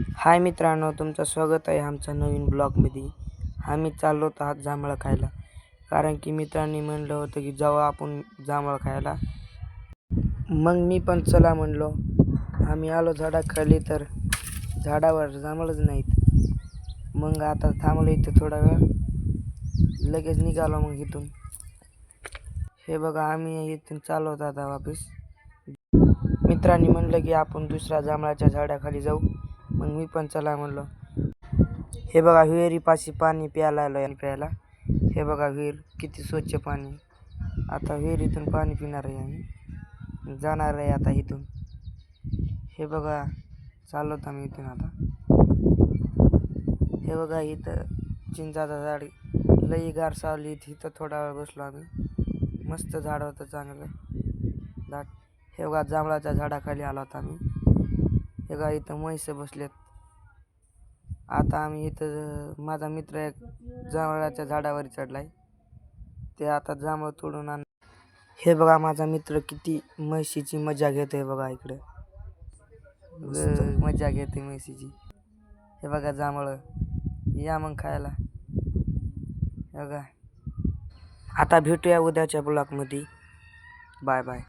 हाय मित्रांनो तुमचं स्वागत आहे आमच्या नवीन ब्लॉगमध्ये. आम्ही चाललो होतो आज जांभळं खायला. कारण की मित्रांनी म्हणलं होतं की जाऊ आपण जांभळं खायला. मग मी पण चला म्हणलो. आम्ही आलो झाडाखाली तर झाडावर जांभळंच नाहीत. मग आता थांबलो इथं थोडा वेळ. लगेच निघालो मग इथून. हे बघा आम्ही इथून चाललो होतो आता वापस. मित्रांनी म्हणलं की आपण दुसऱ्या जांभळाच्या झाडाखाली जाऊ. मग मी पण चला म्हणलो. हे बघा विहिरीपाशी पाणी प्यायला आलो आहे प्यायला. हे बघा विहीर किती स्वच्छ पाणी. आता विहिरीतून पाणी पिणार आहे आम्ही. जाणार आहे आता इथून. हे बघा चालवत आम्ही इथून आता. हे बघा इथं चिंचाचं झाड लई गार सावली इथं थोडा वेळ बसलो आम्ही. मस्त झाड होतं चांगलं. दाट हे बघा जांभळाच्या झाडाखाली आलो होता आम्ही. हे बघा इथं म्हैस बसलेत आता आम्ही इथं माझा मित्र एक जांभळाच्या झाडावर चढलाय. ते आता जांभळ तोडून आण हे बघा माझा मित्र किती म्हशीची मजा घेतोय बघा इकडे. मजा घेते म्हशीची. हे बघा जांभळ. या मग खायला. हे बघा. आता भेटूया उद्याच्या ब्लॉगमध्ये. Bye bye.